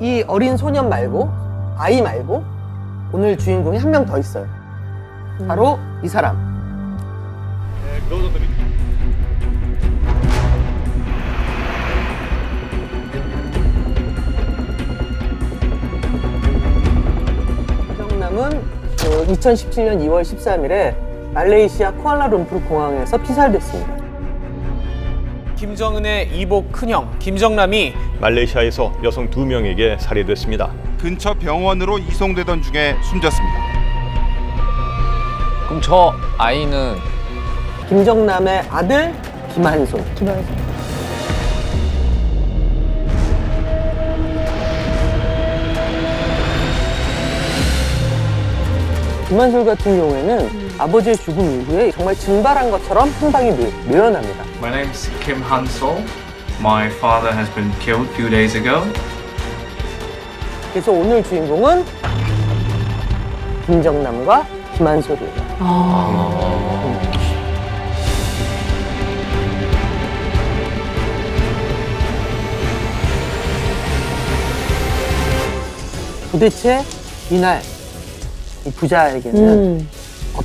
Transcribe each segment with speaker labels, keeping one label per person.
Speaker 1: 이 어린 소년 말고 아이 말고 오늘 주인공이 한 명 더 있어요. 바로 이 사람. 정남은 2017년 2월 13일에 말레이시아 쿠알라룸푸르 공항에서 피살됐습니다.
Speaker 2: 김정은의 이복 큰형 김정남이
Speaker 3: 말레이시아에서 여성 두 명에게 살해됐습니다.
Speaker 4: 근처 병원으로 이송되던 중에 숨졌습니다.
Speaker 5: 그럼 저 아이는
Speaker 1: 김정남의 아들 김한솔. 김한솔 같은 경우에는 아버지의 죽음 이후에 정말 증발한 것처럼 행방이 묘- 묘연합니다.
Speaker 6: My name's Kim Hansol. My father has been killed a few days ago.
Speaker 1: 그래서 오늘 주인공은 김정남과 김한솔이에요. 도대체 이날 이 부자에게는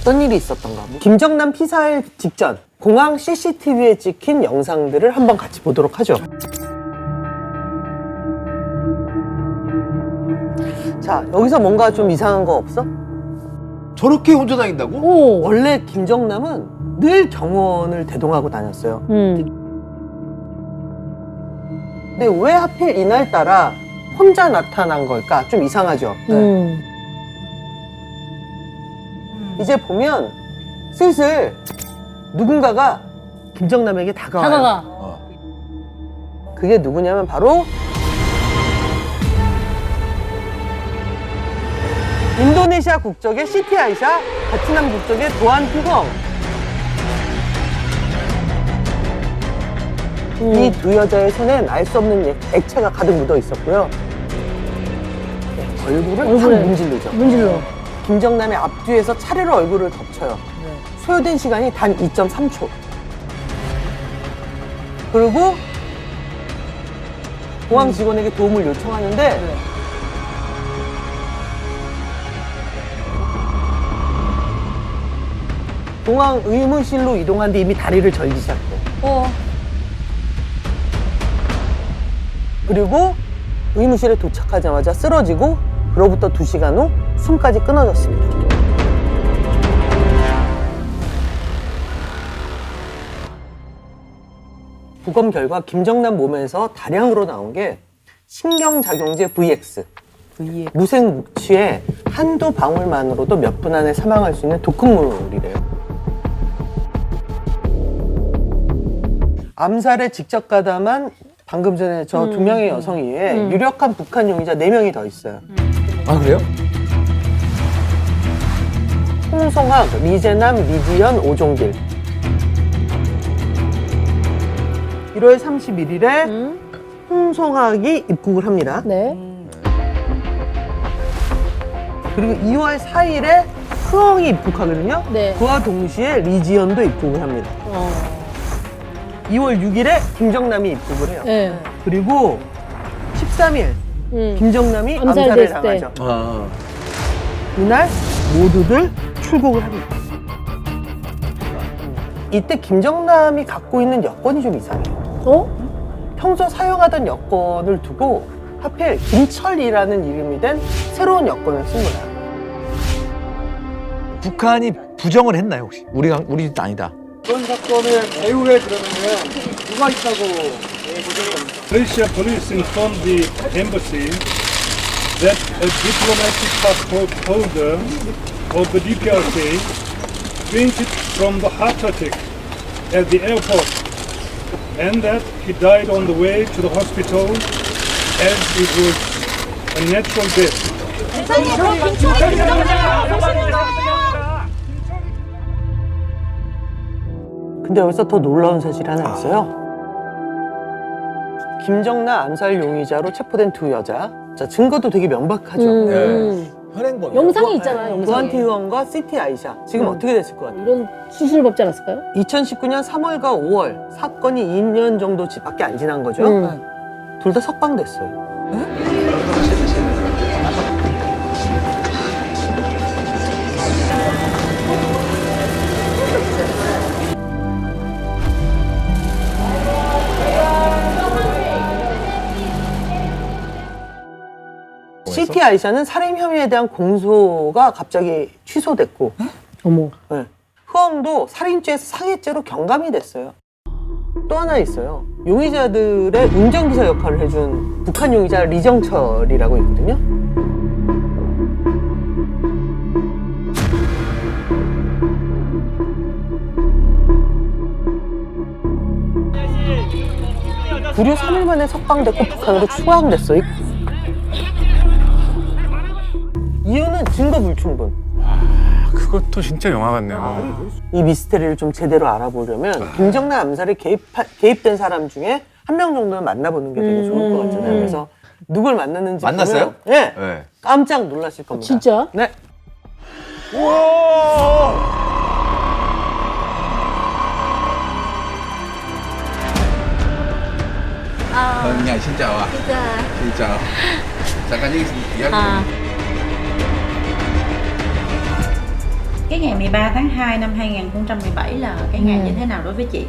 Speaker 1: 어떤 일이 있었던가? 뭐 김정남 피살 직전 공항 CCTV에 찍힌 영상들을 한번 같이 보도록 하죠. 자, 여기서 뭔가 좀 이상한 거 없어?
Speaker 7: 저렇게 혼자 다닌다고?
Speaker 1: 원래 김정남은 늘 경호원을 대동하고 다녔어요. 근데 왜 하필 이날따라 혼자 나타난 걸까? 좀 이상하죠? 네. 이제 보면 슬슬 누군가가 김정남에게 다가와요.
Speaker 8: 다가가.
Speaker 1: 그게 누구냐면 바로 인도네시아 국적의 시티 아이샤, 베트남 국적의 도안 피검. 이두 여자의 손엔 알 수 없는 액- 액체가 가득 묻어 있었고요. 네, 얼굴을 탁
Speaker 8: 얼굴에.
Speaker 1: 문질르죠.
Speaker 8: 문질러.
Speaker 1: 김정남의 앞뒤에서 차례로 얼굴을 덮쳐요. 소요된 시간이 단 2.3초. 그리고 공항 직원에게 도움을 요청하는데 공항 의무실로 이동한 뒤 이미 다리를 절기 시작해.
Speaker 8: 어.
Speaker 1: 그리고 의무실에 도착하자마자 쓰러지고 그로부터 2시간 후 숨까지 끊어졌습니다. 부검 결과 김정남 몸에서 다량으로 나온 게 신경작용제 VX. 무생 묵치에 한두 방울만으로도 몇 분 안에 사망할 수 있는 독극물이래요. 암살에 직접 가담한 방금 전에 저 두 명의 여성 이외에 유력한 북한 용의자 네명이더 있어요.
Speaker 7: 아 그래요?
Speaker 1: 홍성학, 리재남, 리지연, 오종길. 1월 31일에 홍성학이 입국을 합니다.
Speaker 8: 네.
Speaker 1: 그리고 2월 4일에 수엉이 입국하거든요.
Speaker 8: 네.
Speaker 1: 그와 동시에 리지연도 입국을 합니다.
Speaker 8: 어.
Speaker 1: 2월 6일에 김정남이 입국을 해요.
Speaker 8: 네.
Speaker 1: 그리고 13일
Speaker 8: 음.
Speaker 1: 김정남이
Speaker 8: 암살됐을
Speaker 1: 암살을
Speaker 8: 때.
Speaker 1: 당하죠.
Speaker 7: 아
Speaker 1: 이날 모두들 출국을 합니다. 이때 김정남이 갖고 있는 여권이 좀 이상해요.
Speaker 8: 어?
Speaker 1: 평소 사용하던 여권을 두고 하필 김철이라는 이름이 된 새로운 여권을 쓴 거야.
Speaker 7: 북한이 부정을 했나요 혹시? 우리가 우리 아니다.
Speaker 9: 이번 사건의 배후에 그러면은 누가 있다고 보시는 겁니까?
Speaker 10: Malaysia police informed the embassy that a diplomatic passport holder of the DPRK fainted from the heart attack at the airport and that he died on the way to the hospital as it was a natural death.
Speaker 1: 근데 여기서 더 놀라운 사실이 하나 있어요. 김정남 암살 용의자로 체포된 두 여자. 자, 증거도 되게 명백하죠.
Speaker 8: 음.
Speaker 7: 네. 현행범.
Speaker 8: 영상이 있잖아요, 영상이.
Speaker 1: 구한티원과 시티 아이샤. 지금 어떻게 됐을 것 같아요?
Speaker 8: 이런 수술 법지 않았을까요?
Speaker 1: 2019년 3월과 5월 사건이 2년 정도 밖에 안 지난 거죠.
Speaker 8: 음.
Speaker 1: 둘 다 석방됐어요. 아이샤는 살인 혐의에 대한 공소가 갑자기 취소됐고
Speaker 8: 어머.
Speaker 1: 네. 흐엉도 살인죄에서 상해죄로 경감이 됐어요. 또 하나 있어요. 용의자들의 운전기사 역할을 해준 북한 용의자 리정철이라고 있거든요. 무려 3일 만에 석방됐고 북한으로 추방됐어요. 이유는 증거 불충분.
Speaker 5: 그것도 진짜 영화 같네요.
Speaker 1: 이 미스테리를 좀 제대로 알아보려면 김정남 암살에 개입, 개입된 사람 중에 한 명 정도는 만나보는 게 되게 좋을 것 같잖아요. 그래서 누굴 만났는지
Speaker 7: 만났어요?
Speaker 1: 보면, 네,
Speaker 7: 네.
Speaker 1: 깜짝 놀라실 겁니다.
Speaker 8: 진짜?
Speaker 1: 네.
Speaker 7: Vâng, nhà xin chào ạ. Xin chào. Dạ cái gì?
Speaker 11: À. Cái ngày 13 tháng 2 năm 2017 là cái ngày như thế nào đối với chị?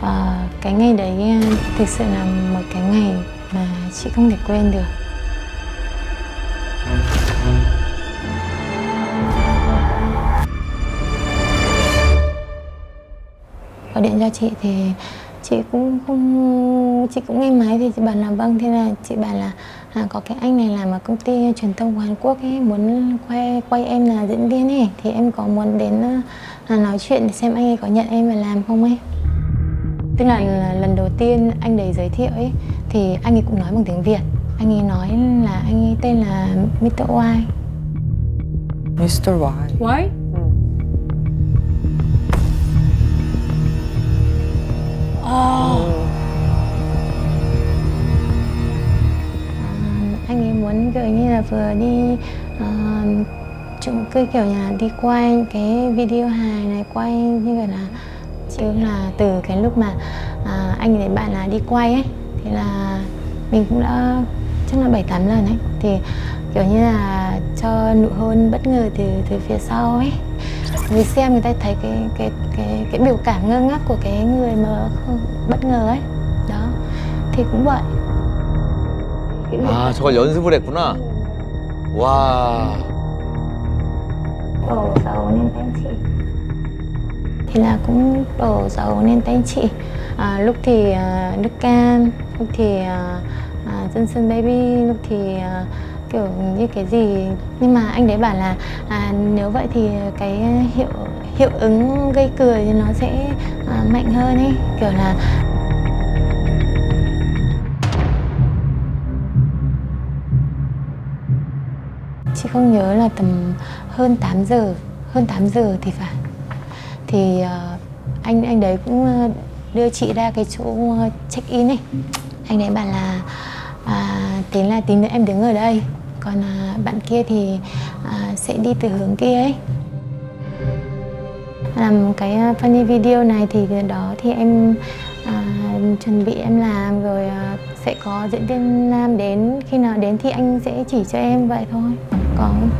Speaker 12: Ờ, cái ngày đấy ờ, thực sự là một cái ngày mà chị không thể quên được gọi điện cho chị thì chị cũng không chị cũng nghe máy thì chị bảo là vâng thế là chị bảo là à, có cái anh này làm ở công ty truyền thông của Hàn Quốc ấy muốn quay quay em là diễn viên ấy thì em có muốn đến là nói chuyện để xem anh ấy có nhận em vào làm không ấy tức là, là lần đầu tiên anh đấy giới thiệu ấy thì anh ấy cũng nói bằng tiếng Việt anh ấy nói là anh ấy tên là Mr. Y
Speaker 9: Mr. Y.
Speaker 8: Why?
Speaker 12: À, muốn kiểu như là vừa đi ờ, uh, chúng cứ kiểu như là đi quay cái video hài này quay như kiểu là chứ là từ cái lúc mà uh, anh ấy bạn là đi quay ấy thì là mình cũng đã chắc là bảy tám lần ấy. Thì kiểu như là cho nụ hôn bất ngờ từ từ phía sau ấy. Người xem người ta thấy cái cái cái cái biểu cảm ngơ ngác của cái người mà không bất ngờ ấy. Đó. Thì cũng vậy.
Speaker 7: 아, 저걸 연습을 했구나. 와.
Speaker 12: đổ dầu lên tay chị thì là cũng đổ dầu lên tay chị à, lúc thì à, nước cam lúc thì à, à, dân sơn baby lúc thì à, kiểu như cái gì nhưng mà anh đấy bảo là à, nếu vậy thì cái hiệu hiệu ứng gây cười thì nó sẽ à, mạnh hơn ấy kiểu là không nhớ là tầm hơn 8 giờ hơn 8 giờ thì phải. Thì uh, anh anh đấy cũng ờ, đưa chị ra cái chỗ ờ, check in này anh đấy bảo là à, tính là tí nữa em đứng ở đây. Còn à, bạn kia thì à, sẽ đi từ hướng kia ấy. Làm cái funny video này thì đó thì em à, chuẩn bị em làm rồi à, sẽ có diễn viên nam đến. Khi nào đến thì anh sẽ chỉ cho em vậy thôi. Vâng.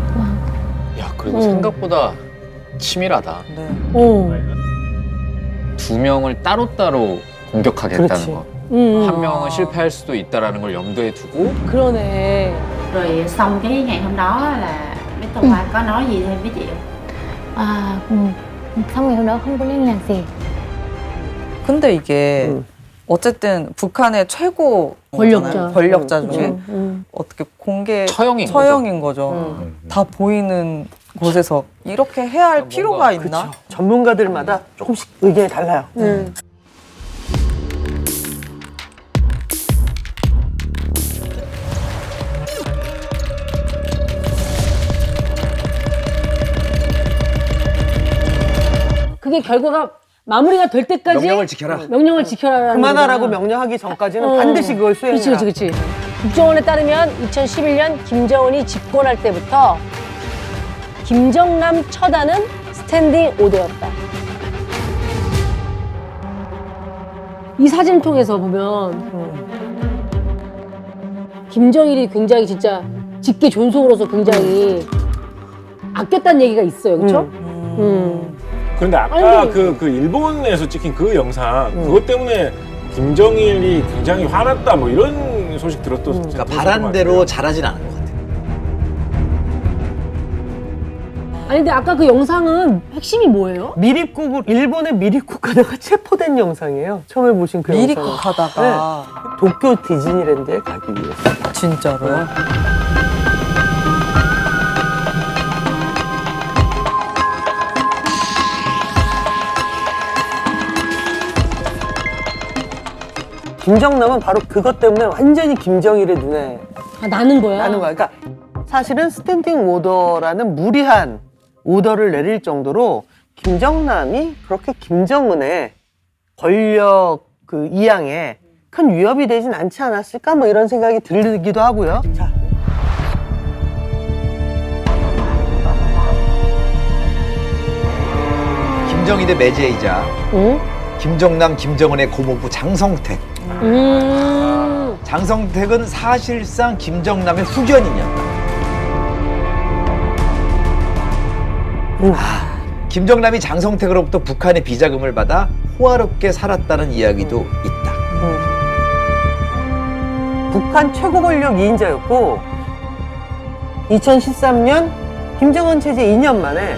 Speaker 5: 야, 그래도
Speaker 8: 음.
Speaker 5: 생각보다 치밀하다.
Speaker 8: 어.
Speaker 5: 두 명을 따로따로 공격하겠다는
Speaker 1: 그렇지.
Speaker 5: 거.
Speaker 8: 음.
Speaker 5: 한 명은 실패할 수도 있다라는 걸 염두에 두고
Speaker 8: 그러네.
Speaker 11: Rồi xong cái ngày hôm đó là Mr. Y có nói gì thêm với chị không?
Speaker 12: à ừ, xong ngày hôm đó không có liên lạc gì
Speaker 9: 근데 이게
Speaker 1: 음.
Speaker 9: 어쨌든 북한의 최고
Speaker 8: 권력자.
Speaker 9: 권력자 중에
Speaker 8: 음, 음.
Speaker 9: 어떻게 공개
Speaker 5: 처형인 거죠.
Speaker 9: 처형인 거죠.
Speaker 8: 음.
Speaker 9: 다 보이는 곳에서 이렇게 해야 할
Speaker 5: 뭔가-
Speaker 9: 필요가 있나?
Speaker 1: 전문가들마다 조금씩 의견이 달라요.
Speaker 8: 음. 그게 결과가 마무리가 될 때까지
Speaker 7: 명령을 지켜라.
Speaker 8: 명령을 지켜라라는
Speaker 1: 그만하라고
Speaker 8: 거잖아.
Speaker 1: 명령하기 전까지는
Speaker 8: 어.
Speaker 1: 반드시 그걸 수행해야
Speaker 8: 그렇지, 그렇지, 그렇지. 국정원에 따르면 2011년 김정은이 집권할 때부터 김정남 처단은 스탠딩 오더였다. 이 사진 통해서 보면 김정일이 굉장히 진짜 직계 존속으로서 굉장히 아꼈다는 얘기가 있어요, 그렇죠? 음.
Speaker 10: 그런데 아까
Speaker 8: 아니,
Speaker 10: 그, 그 일본에서 찍힌 그 영상 그것 때문에 김정일이 굉장히 화났다 뭐 이런 대통령 소식 들었던 소식
Speaker 7: 그러니까 바란대로 잘하진 않은 것 같아요.
Speaker 8: 아니 근데 아까 그 영상은 핵심이 뭐예요?
Speaker 1: 미립국을 일본의 미립국가다가 체포된 영상이에요. 처음에 보신 그 영상.
Speaker 13: 미립국하다가 네.
Speaker 1: 도쿄 디즈니랜드에 가기 위해서.
Speaker 13: 진짜로. 요 네.
Speaker 1: 김정남은 바로 그것 때문에 완전히 김정일의 눈에
Speaker 8: 아 나는 거야.
Speaker 1: 나는 거야. 그러니까 사실은 스탠딩 오더라는 무리한 오더를 내릴 정도로 김정남이 그렇게 김정은의 권력 그 이양에 큰 위협이 되진 않지 않았을까 뭐 이런 생각이 들기도 하고요. 자,
Speaker 7: 김정일의 매제이자
Speaker 8: 응?
Speaker 7: 김정남, 김정은의 고모부 장성택.
Speaker 8: 음.
Speaker 7: 장성택은 사실상 김정남의 후견인이었다. 아, 김정남이 장성택으로부터 북한의 비자금을 받아 호화롭게 살았다는 이야기도 있다.
Speaker 1: 북한 최고 권력 2인자였고 2013년 김정은 체제 2년 만에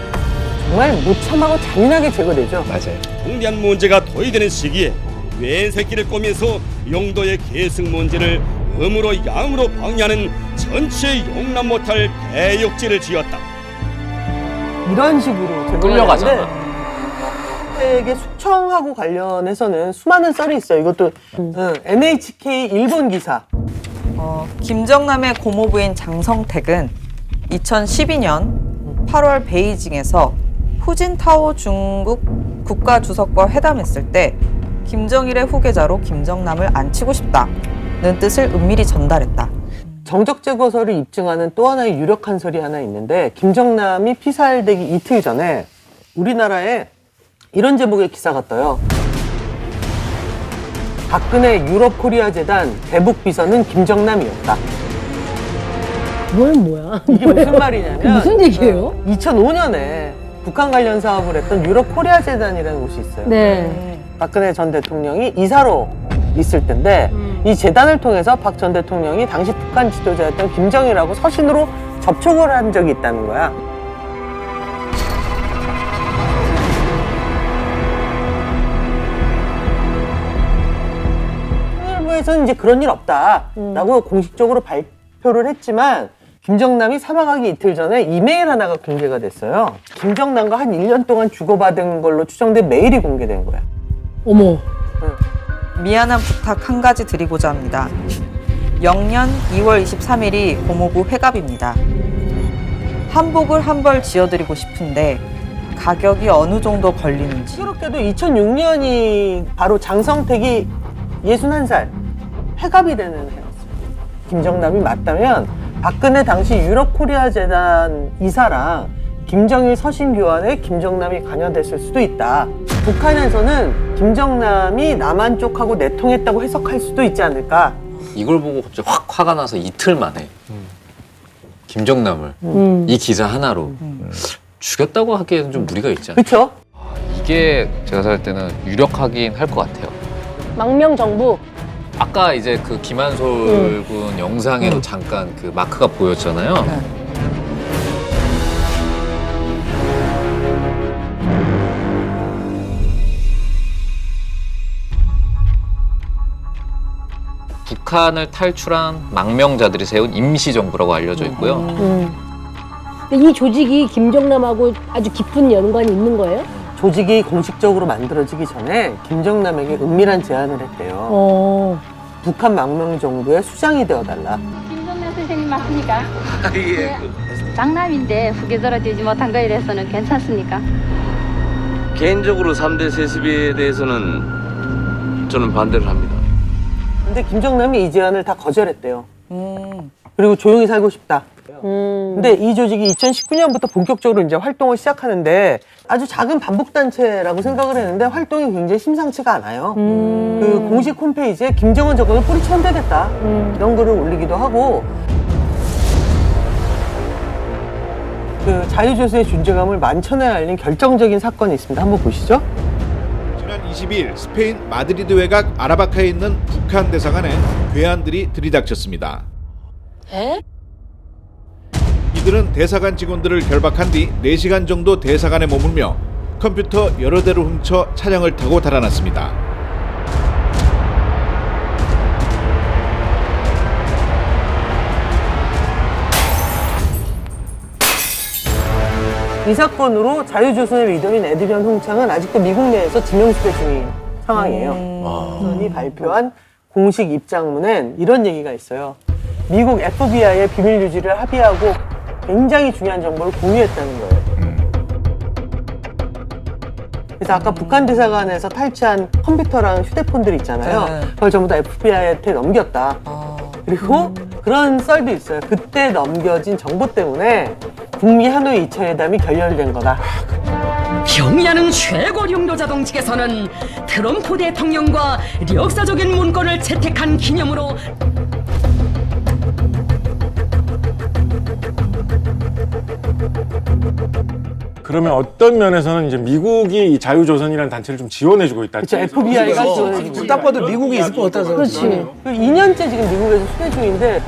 Speaker 1: 정말 무참하고 잔인하게 제거되죠.
Speaker 7: 맞아요.
Speaker 14: 통대한 문제가 도의되는 시기에 웬 새끼를 꼬면서 용도의 계승 문제를 음으로 양으로 방해하는 전체 용납 못할 대욕죄를 지었다.
Speaker 1: 이런 식으로
Speaker 5: 끌려가잖아.
Speaker 1: 에게 숙청하고 관련해서는 수많은 썰이 있어요. 이것도 응, NHK 일본 기사.
Speaker 13: 어, 김정남의 고모부인 장성택은 2012년 8월 베이징에서 후진타오 중국 국가주석과 회담했을 때 김정일의 후계자로 김정남을 앉히고 싶다는 뜻을 은밀히 전달했다.
Speaker 1: 정적 제거설을 입증하는 또 하나의 유력한 설이 하나 있는데 김정남이 피살되기 이틀 전에 우리나라에 이런 제목의 기사가 떠요. 박근혜 유럽 코리아 재단 대북 비서는 김정남이었다.
Speaker 8: 그건 뭐야?
Speaker 1: 이게 무슨 말이냐면
Speaker 8: 그 무슨 얘기예요?
Speaker 1: 2005년에 북한 관련 사업을 했던 유럽 코리아 재단이라는 곳이 있어요.
Speaker 8: 네.
Speaker 1: 박근혜 전 대통령이 이사로 있을 텐데
Speaker 8: 음.
Speaker 1: 이 재단을 통해서 박 전 대통령이 당시 북한 지도자였던 김정일하고 서신으로 접촉을 한 적이 있다는 거야. 통일부에서는 이제 그런 일 없다라고 공식적으로 발표를 했지만 김정남이 사망하기 이틀 전에 이메일 하나가 공개가 됐어요. 김정남과 한 1년 동안 주고받은 걸로 추정된 메일이 공개된 거야.
Speaker 8: 어머.
Speaker 13: 미안한 부탁 한 가지 드리고자 합니다. 영년 2월 23일이 고모부 회갑입니다. 한복을 한 벌 지어드리고 싶은데 가격이 어느 정도 걸리는지
Speaker 1: 공교롭게도 2006년이 바로 장성택이 61살 회갑이 되는 해였어요. 김정남이 맞다면 박근혜 당시 유럽 코리아 재단 이사랑 김정일 서신 교환에 김정남이 관여됐을 수도 있다. 북한에서는 김정남이 남한 쪽하고 내통했다고 해석할 수도 있지 않을까.
Speaker 5: 이걸 보고 갑자기 확 화가 나서 이틀 만에 김정남을
Speaker 8: 음.
Speaker 5: 이 기사 하나로 죽였다고 하기에는 좀 무리가 있지 않아요?
Speaker 1: 그렇죠?
Speaker 5: 이게 제가 생각할 때는 유력하긴 할 것 같아요.
Speaker 8: 망명 정부.
Speaker 5: 아까 이제 그 김한솔 군 영상에도 잠깐 그 마크가 보였잖아요. 북한을 탈출한 망명자들이 세운 임시정부라고 알려져 있고요.
Speaker 8: 음. 근데 이 조직이 김정남하고 아주 깊은 연관이 있는 거예요?
Speaker 1: 조직이 공식적으로 만들어지기 전에 김정남에게 은밀한 제안을 했대요.
Speaker 8: 어.
Speaker 1: 북한 망명 정부의 수장이 되어달라.
Speaker 12: 김정남 선생님 맞습니까? 예. 장남인데 후계자로 되지 못한 거에 대해서는 괜찮습니까?
Speaker 14: 개인적으로 3대 세습에 대해서는 저는 반대를 합니다.
Speaker 1: 근데 김정남이 이 제안을 다 거절했대요.
Speaker 13: 음,
Speaker 1: 그리고 조용히 살고 싶다.
Speaker 8: 음.
Speaker 1: 근데 이 조직이 2019년부터 본격적으로 이제 활동을 시작하는데 아주 작은 반복단체라고 생각을 했는데 활동이 굉장히 심상치가 않아요.
Speaker 8: 음.
Speaker 1: 그 공식 홈페이지에 김정은 저거는 뿌리쳐야 되겠다.
Speaker 8: 음.
Speaker 1: 이런 글을 올리기도 하고 그 자유조수의 존재감을 만천에 알린 결정적인 사건이 있습니다. 한번 보시죠.
Speaker 10: 지난 20일 스페인 마드리드 외곽 아라바카에 있는 북한 대사관에 괴한들이 들이닥쳤습니다.
Speaker 8: 에?
Speaker 10: 이들
Speaker 15: 이들은 대사관 직원들을 결박한 뒤 4시간 정도 대사관에 머물며 컴퓨터 여러 대를 훔쳐 차량을 타고 달아났습니다.
Speaker 1: 이 사건으로 자유조선의 리더인 에드변 홍창은 아직도 미국 내에서 지명수배 중인 상황이에요. 조선이 발표한 공식 입장문엔 이런 얘기가 있어요. 미국 FBI의 비밀 유지를 합의하고 굉장히 중요한 정보를 공유했다는 거예요. 그래서 아까 북한 대사관에서 탈취한 컴퓨터랑 휴대폰들 있잖아요.
Speaker 13: 네.
Speaker 1: 그걸 전부 다 FBI한테 넘겼다. 그리고 그런 썰도 있어요. 그때 넘겨진 정보 때문에 북미 하노이 2차 회담이 결렬된 거다.
Speaker 16: 경야는 최고領導자동 측에서는 트럼프 대통령과 역사적인 문건을 채택한 기념으로
Speaker 17: 그러면 어떤 면에서는 이제 미국이 이 자유조선이라는 단체를 좀 지원해주고 있다.
Speaker 1: 그쵸, FBI가 지원해주고
Speaker 7: 딱 봐도 미국이 있을 것 같아서.
Speaker 1: 그렇지. 2년째 지금 미국에서 수배 중인데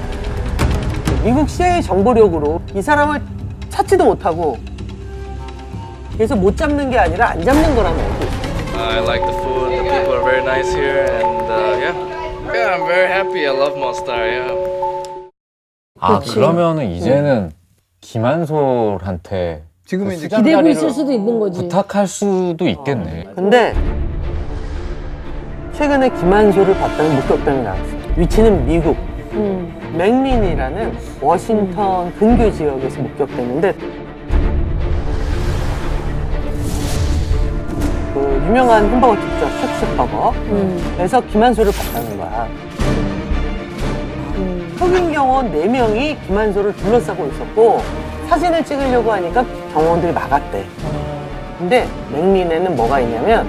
Speaker 1: 미국 CIA 정보력으로 이 사람을 찾지도 못하고 그래서 못 잡는 게 아니라 안 잡는 거라는 거지.
Speaker 18: I like the food. The people are very nice here, and uh, yeah, yeah, I'm very happy. I love Mostar. Yeah.
Speaker 5: 아
Speaker 8: 그치.
Speaker 5: 그러면은 이제는 김한솔한테
Speaker 7: 지금
Speaker 5: 그
Speaker 7: 이제
Speaker 8: 기대고 있을 수도 있는 거지.
Speaker 5: 부탁할 수도 있겠네.
Speaker 1: 근데 최근에 김한솔을 봤다는 목격담이 나왔어요. 위치는 미국
Speaker 8: 음.
Speaker 1: 맥린이라는 워싱턴 근교 지역에서 목격됐는데 그 유명한 햄버거 집죠 쉑쉑버거에서 김한솔을 봤다는 거야. 흑인 경호원 4명이 김한솔을 둘러싸고 있었고 사진을 찍으려고 하니까 경호원들이 막았대. 근데 맥린에는 뭐가 있냐면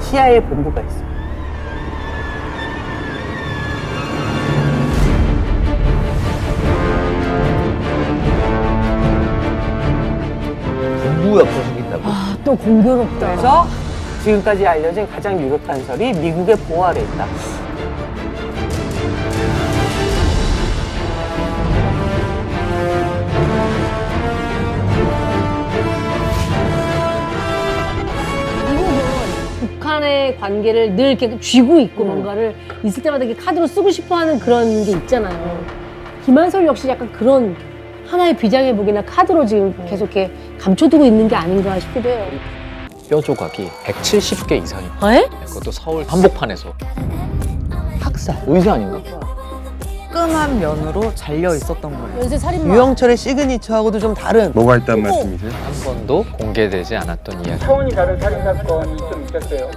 Speaker 1: CIA 본부가 있어.
Speaker 7: 군부 옆으로 생긴다고.
Speaker 8: 아, 또 공교롭다.
Speaker 1: 그래서 지금까지 알려진 가장 유력한 설이 미국의 보호 아래 있다.
Speaker 8: 북한의 관계를 늘 이렇게 쥐고 있고 뭔가를 있을 때마다 이렇게 카드로 쓰고 싶어 하는 그런 게 있잖아요. 김한솔 역시 약간 그런 하나의 비장의 무기나 카드로 지금 계속 이렇게 감춰두고 있는 게 아닌가 싶기도 해요.
Speaker 2: 뼈 조각이 170개 이상이.
Speaker 8: 에?
Speaker 2: 그것도 서울 한복판에서. 학살, 의사 아닌가?
Speaker 13: 끈한 면으로 잘려 있었던 거예요.
Speaker 8: 연쇄 살인마.
Speaker 1: 유영철의 시그니처하고도 좀 다른.
Speaker 10: 뭐가 있단 말씀이세요?
Speaker 2: 한 번도 공개되지 않았던 이야기.
Speaker 9: 차원이 다른 살인 사건이 좀 있었어요.